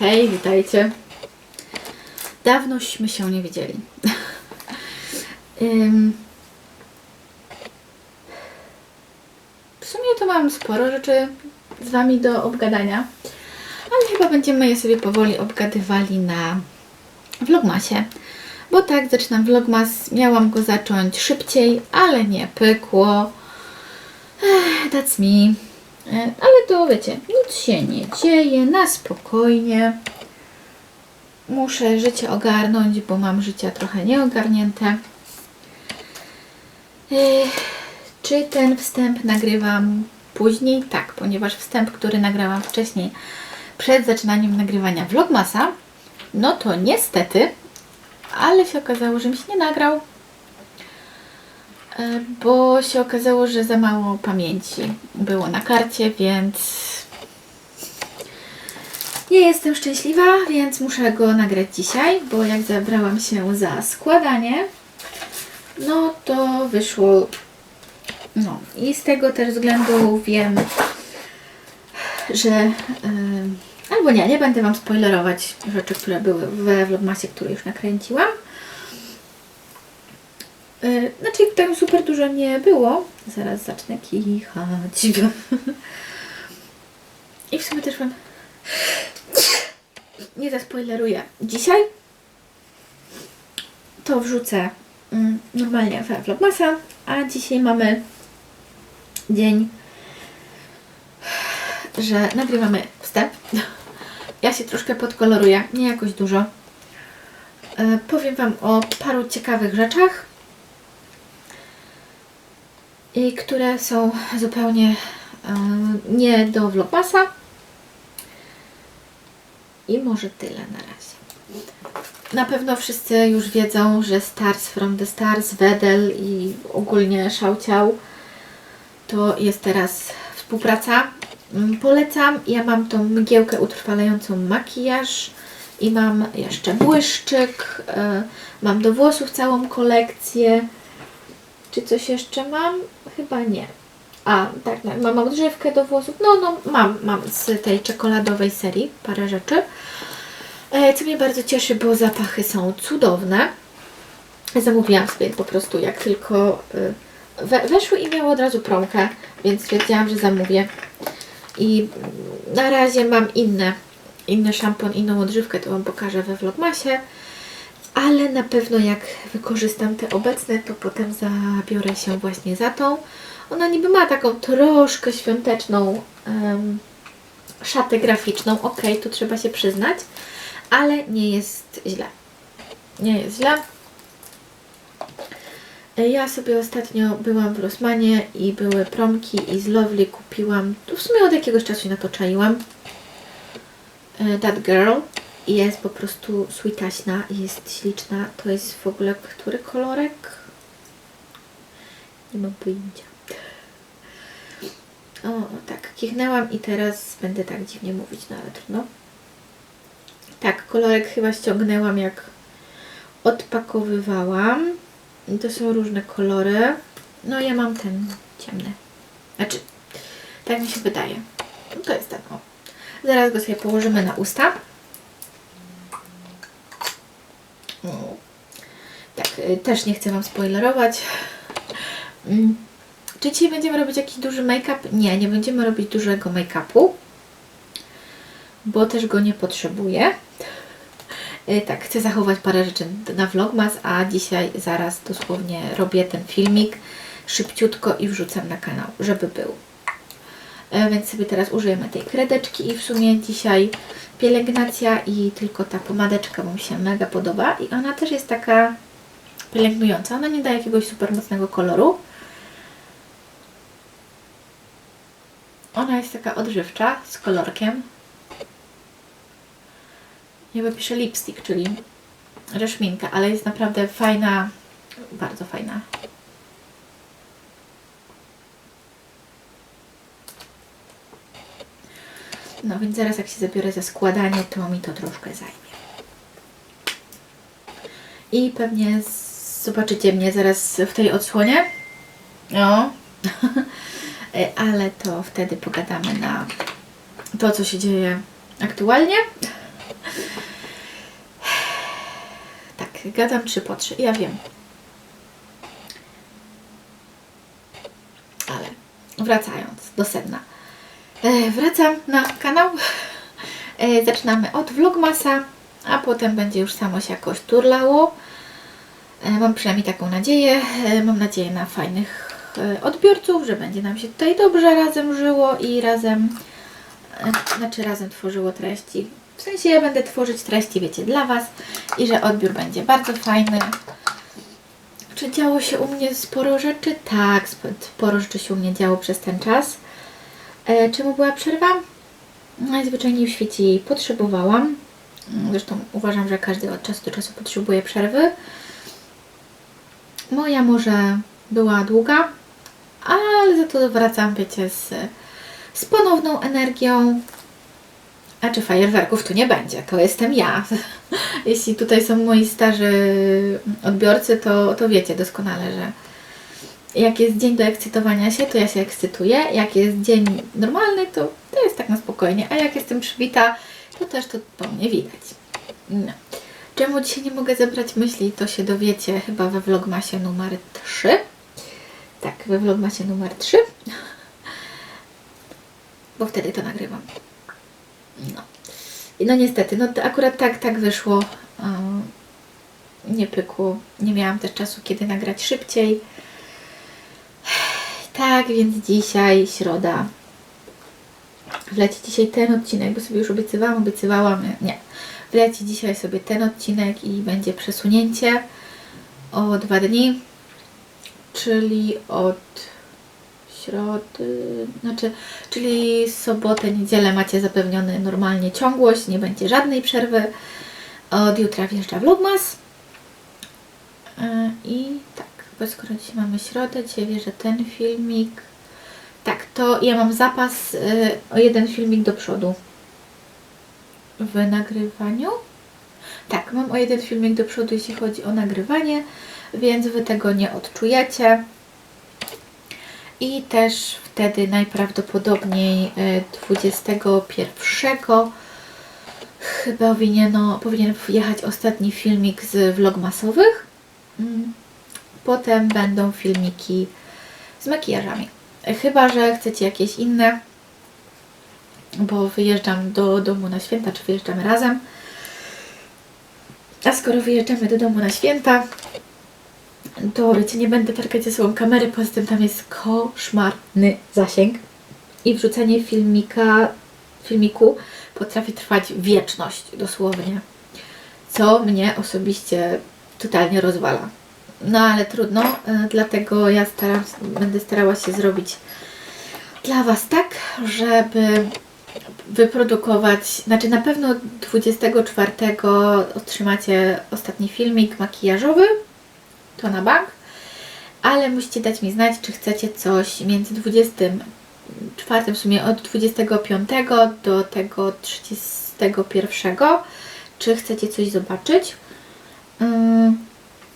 Hej, witajcie. Dawnośmy się nie widzieli. W sumie to mam sporo rzeczy z Wami do obgadania, ale chyba będziemy je sobie powoli obgadywali na vlogmasie. Bo tak, zaczynam vlogmas. Miałam go zacząć szybciej, ale nie pykło. That's me. Ale to wiecie, nic się nie dzieje, na spokojnie. Muszę życie ogarnąć, bo mam życia trochę nieogarnięte. Czy ten wstęp nagrywam później? Tak, ponieważ wstęp, który nagrałam wcześniej przed zaczynaniem nagrywania vlogmasa, no to niestety, ale się okazało, że mi się nie nagrał. E, bo się okazało, że za mało pamięci było na karcie, więc nie jestem szczęśliwa, więc muszę go nagrać dzisiaj, bo jak zabrałam się za składanie, no to wyszło. No i z tego też względu wiem, że. e, albo nie, nie będę Wam spoilerować rzeczy, które były we vlogmasie, które już nakręciłam. Yy, tam super dużo nie było. Zaraz zacznę kichać. I w sumie też Wam nie zaspoileruję. Dzisiaj to wrzucę mm, normalnie we Vlogmasa, a dzisiaj mamy dzień, że nagrywamy wstęp. Ja się troszkę podkoloruję, nie jakoś dużo. Yy, Powiem Wam o paru ciekawych rzeczach i które są zupełnie e, nie do vlogmasa. I może tyle na razie. Na pewno wszyscy już wiedzą, że Stars from the Stars, Wedel i ogólnie Szauciał to jest teraz współpraca. Mm, Polecam. Ja mam tą mgiełkę utrwalającą makijaż i mam jeszcze błyszczyk. e, Mam do włosów całą kolekcję. Czy coś jeszcze mam? Chyba nie. A, tak, no, mam odżywkę do włosów. No, no, mam, mam z tej czekoladowej serii parę rzeczy. E, co mnie bardzo cieszy, bo zapachy są cudowne. Zamówiłam sobie po prostu jak tylko y, we, weszły i miały od razu promkę, więc stwierdziłam, że zamówię. I na razie mam inne, inny szampon, inną odżywkę, to Wam pokażę we Vlogmasie. Ale na pewno jak wykorzystam te obecne, to potem zabiorę się właśnie za tą. Ona niby ma taką troszkę świąteczną em, szatę graficzną. Ok, tu trzeba się przyznać, ale nie jest źle. Nie jest źle. Ja sobie ostatnio byłam w Rossmanie i były promki i z Lovely kupiłam, tu w sumie od jakiegoś czasu się na to czaiłam, e, That Girl jest po prostu sweetaśna, jest śliczna. To jest w ogóle który kolorek? Nie mam pojęcia. O, tak, kichnęłam i teraz będę tak dziwnie mówić, no ale trudno. Tak, kolorek chyba ściągnęłam jak odpakowywałam. I to są różne kolory. No ja mam ten ciemny. Znaczy, tak mi się wydaje. To jest ten, o. Zaraz go sobie położymy na usta. O. Tak, y, też nie chcę Wam spoilerować. Mm. Czy dzisiaj będziemy robić jakiś duży make-up? Nie, nie będziemy robić dużego make-upu, bo też go nie potrzebuję. Y, Tak, chcę zachować parę rzeczy na vlogmas, a dzisiaj zaraz dosłownie robię ten filmik szybciutko i wrzucam na kanał, żeby był. E, Więc sobie teraz użyjemy tej kredeczki i w sumie dzisiaj pielęgnacja i tylko ta pomadeczka, bo mi się mega podoba i ona też jest taka pielęgnująca. Ona nie daje jakiegoś super mocnego koloru. Ona jest taka odżywcza z kolorkiem. Jakby pisze lipstick, czyli rzeszminka, ale jest naprawdę fajna, bardzo fajna. No więc zaraz jak się zabiorę za składanie, to mi to troszkę zajmie. I pewnie z- zobaczycie mnie zaraz w tej odsłonie. No, e, ale to wtedy pogadamy na to, co się dzieje aktualnie. Tak, gadam trzy po trzy, ja wiem. Ale wracając do sedna. E, wracam na kanał. E, zaczynamy od vlogmasa, a potem będzie już samo się jakoś turlało. E, mam przynajmniej taką nadzieję. E, mam nadzieję na fajnych e, odbiorców, że będzie nam się tutaj dobrze razem żyło i razem, znaczy razem tworzyło treści. W sensie ja będę tworzyć treści, wiecie, dla Was i że odbiór będzie bardzo fajny. Czy działo się u mnie sporo rzeczy? Tak, sp- sporo rzeczy się u mnie działo przez ten czas. Czemu była przerwa? Najzwyczajniej w świecie jej potrzebowałam. Mm, Zresztą uważam, że każdy od czasu do czasu potrzebuje przerwy. Moja może była długa, ale za to wracam, wiecie, z, z ponowną energią. A czy fajerwerków tu nie będzie? To jestem ja. Jeśli tutaj są moi starzy odbiorcy, to, to wiecie doskonale, że jak jest dzień do ekscytowania się, to ja się ekscytuję. Jak jest dzień normalny, to, to jest tak na spokojnie. A jak jestem przybita, to też to po mnie widać. No. Czemu dzisiaj nie mogę zebrać myśli, to się dowiecie chyba we vlogmasie numer 3. Tak, we vlogmasie numer 3. Bo wtedy to nagrywam. No. I no niestety, no to akurat tak, tak wyszło. Ym, nie pykło. Nie miałam też czasu, kiedy nagrać szybciej. Tak, więc dzisiaj, środa. Wleci dzisiaj ten odcinek, bo sobie już obiecywałam, obiecywałam. Nie. Wleci dzisiaj sobie ten odcinek i będzie przesunięcie o dwa dni, czyli od środy, znaczy, czyli sobotę, niedzielę macie zapewniony normalnie ciągłość, nie będzie żadnej przerwy. Od jutra wjeżdża vlogmas. Yy, I tak, bo skoro dzisiaj mamy środę, dzisiaj wierzę ten filmik. Tak, to ja mam zapas yy, o jeden filmik do przodu w nagrywaniu. Tak, mam o jeden filmik do przodu, jeśli chodzi o nagrywanie, więc Wy tego nie odczujecie. I też wtedy najprawdopodobniej y, 21 chyba powinien, powinien jechać ostatni filmik z vlogmasowych. Mm. Potem będą filmiki z makijażami. Chyba, że chcecie jakieś inne, bo wyjeżdżam do domu na święta, czy wyjeżdżamy razem. A skoro wyjeżdżamy do domu na święta, to wiecie, nie będę targać ze sobą kamery, poza tym tam jest koszmarny zasięg i wrzucenie filmika, filmiku potrafi trwać wieczność dosłownie, co mnie osobiście totalnie rozwala. No ale trudno, e, dlatego ja staram, będę starała się zrobić dla Was tak, żeby wyprodukować, znaczy na pewno 24 otrzymacie ostatni filmik makijażowy, to na bank, ale musicie dać mi znać, czy chcecie coś między 24, w sumie od 25 do tego 31, czy chcecie coś zobaczyć. Ym,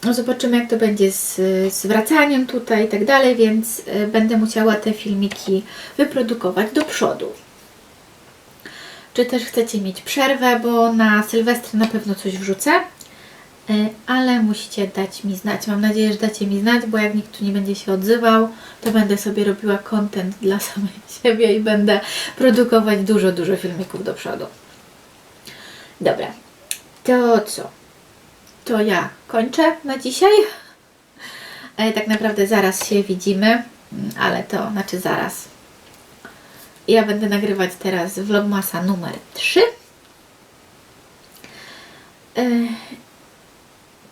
no Zobaczymy, jak to będzie z, z wracaniem tutaj i tak dalej, więc y, będę musiała te filmiki wyprodukować do przodu. Czy też chcecie mieć przerwę, bo na Sylwestra na pewno coś wrzucę, y, ale musicie dać mi znać. Mam nadzieję, że dacie mi znać, bo jak nikt tu nie będzie się odzywał, to będę sobie robiła content dla samej siebie i będę produkować dużo, dużo filmików do przodu. Dobra, to co? To ja kończę na dzisiaj. E, Tak naprawdę zaraz się widzimy, mm, ale to znaczy zaraz. Ja będę nagrywać teraz vlogmasa numer 3. E,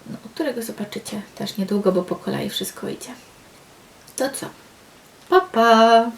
No, którego zobaczycie też niedługo, bo po kolei wszystko idzie. To co? Pa, pa!